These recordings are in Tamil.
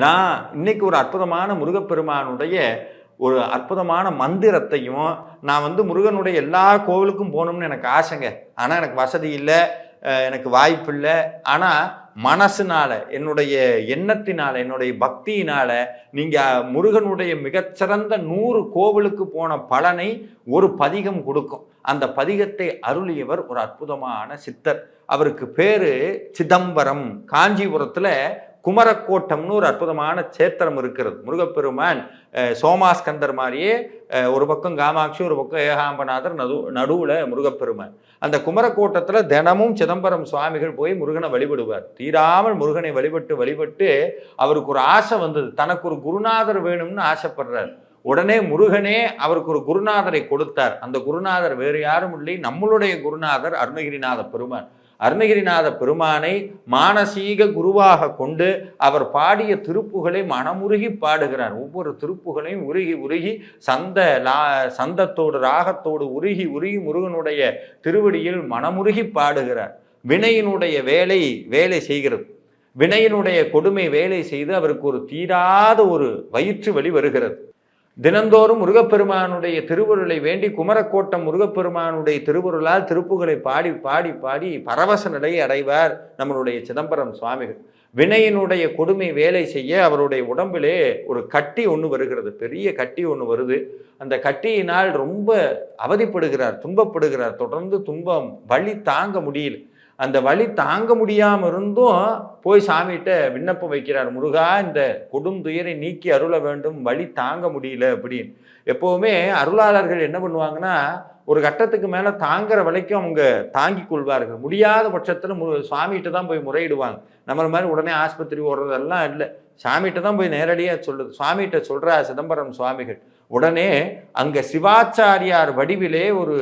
நான் இன்னைக்கு ஒரு அற்புதமான முருகப்பெருமானுடைய ஒரு அற்புதமான மந்திரத்தையும் நான் வந்து முருகனுடைய எல்லா கோவிலுக்கும் போகணும்னு எனக்கு ஆசைங்க. ஆனால் எனக்கு வசதி இல்லை எனக்கு வாய்ப்பு இல்லை. ஆனால் மனசுனால என்னுடைய எண்ணத்தினால என்னுடைய பக்தியினால நீங்கள் முருகனுடைய மிகச்சிறந்த நூறு கோவிலுக்கு போன பலனை ஒரு பதிகம் கொடுக்கும். அந்த பதிகத்தை அருளியவர் ஒரு அற்புதமான சித்தர். அவருக்கு பேரு சிதம்பரம். காஞ்சிபுரத்தில் குமரக்கோட்டம்னு ஒரு அற்புதமான சேத்திரம் இருக்கிறது. முருகப்பெருமான் சோமாஸ்கந்தர் மாதிரியே ஒரு பக்கம் காமாட்சி ஒரு பக்கம் ஏகாம்பநாதர் நடு நடுவில் முருகப்பெருமான். அந்த குமரக்கோட்டத்தில் தினமும் சிதம்பரம் சுவாமிகள் போய் முருகனை வழிபடுவார். தீராமல் முருகனை வழிபட்டு வழிபட்டு அவருக்கு ஒரு ஆசை வந்தது. தனக்கு ஒரு குருநாதர் வேணும்னு ஆசைப்படுறார். உடனே முருகனே அவருக்கு ஒரு குருநாதரை கொடுத்தார். அந்த குருநாதர் வேறு யாரும் இல்லை. நம்மளுடைய குருநாதர் அருணகிரிநாத பெருமான். அருணகிரிநாத பெருமானை மானசீக குருவாக கொண்டு அவர் பாடிய திருப்புகளை மனமுருகி பாடுகிறார். ஒவ்வொரு திருப்புகளையும் உருகி உருகி சந்த லா சந்தத்தோடு ராகத்தோடு உருகி உருகி முருகனுடைய திருவடியில் மனமுருகி பாடுகிறார். வினையினுடைய வேலை வேலை செய்கிறது. வினையினுடைய கொடுமை வேலை செய்து அவருக்கு ஒரு தீராத ஒரு வயிற்று வழி வருகிறது. தினந்தோறும் முருகப்பெருமானுடைய திருவருளை வேண்டி குமரக்கோட்டம் முருகப்பெருமானுடைய திருவருளால் திருப்புகளை பாடி பாடி பாடி பரவச நிலையை அடைவார் நம்மளுடைய சிதம்பரம் சுவாமிகள். வினையினுடைய கொடுமை வேலை செய்ய அவருடைய உடம்பிலே ஒரு கட்டி ஒன்று வருகிறது. பெரிய கட்டி ஒன்று வருது. அந்த கட்டியினால் ரொம்ப அவதிப்படுகிறார் துன்பப்படுகிறார். தொடர்ந்து துன்பம் வழி தாங்க முடியல. அந்த வழி தாங்க முடியாமல் இருந்தும் போய் சாமிகிட்ட விண்ணப்பம் வைக்கிறார். முருகா இந்த கொடும் துயரை நீக்கி அருள வேண்டும். வழி தாங்க முடியல அப்படின்னு. எப்போவுமே அருளாளர்கள் என்ன பண்ணுவாங்கன்னா ஒரு கட்டத்துக்கு மேலே தாங்குற வரைக்கும் அவங்க தாங்கி கொள்வார்கள். முடியாத பட்சத்தில் மு சுவாமிகிட்ட தான் போய் முறையிடுவாங்க. நம்மள மாதிரி உடனே ஆஸ்பத்திரி ஓடுறதெல்லாம் இல்லை. சாமிகிட்ட தான் போய் நேரடியாக சொல்லுது சுவாமிகிட்ட சொல்கிறா சிதம்பரம் சுவாமிகள். உடனே அங்க சிவாச்சாரியார் வடிவிலே ஒரு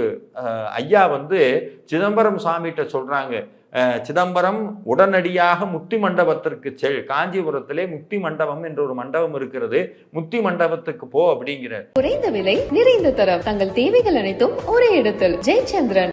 ஐயா வந்து சிதம்பரம் சாமிகிட்ட சொல்றாங்க. அஹ், சிதம்பரம் உடனடியாக முத்தி மண்டபத்திற்கு செல் காஞ்சிபுரத்திலே முத்தி மண்டபம் என்ற ஒரு மண்டபம் இருக்கிறது. முத்தி மண்டபத்துக்கு போ அப்படிங்கிற குறைந்த விலை நிறைந்த தரம். தங்கள் தேவைகள் அனைத்தும் ஒரே இடத்தில். ஜெயச்சந்திரன்.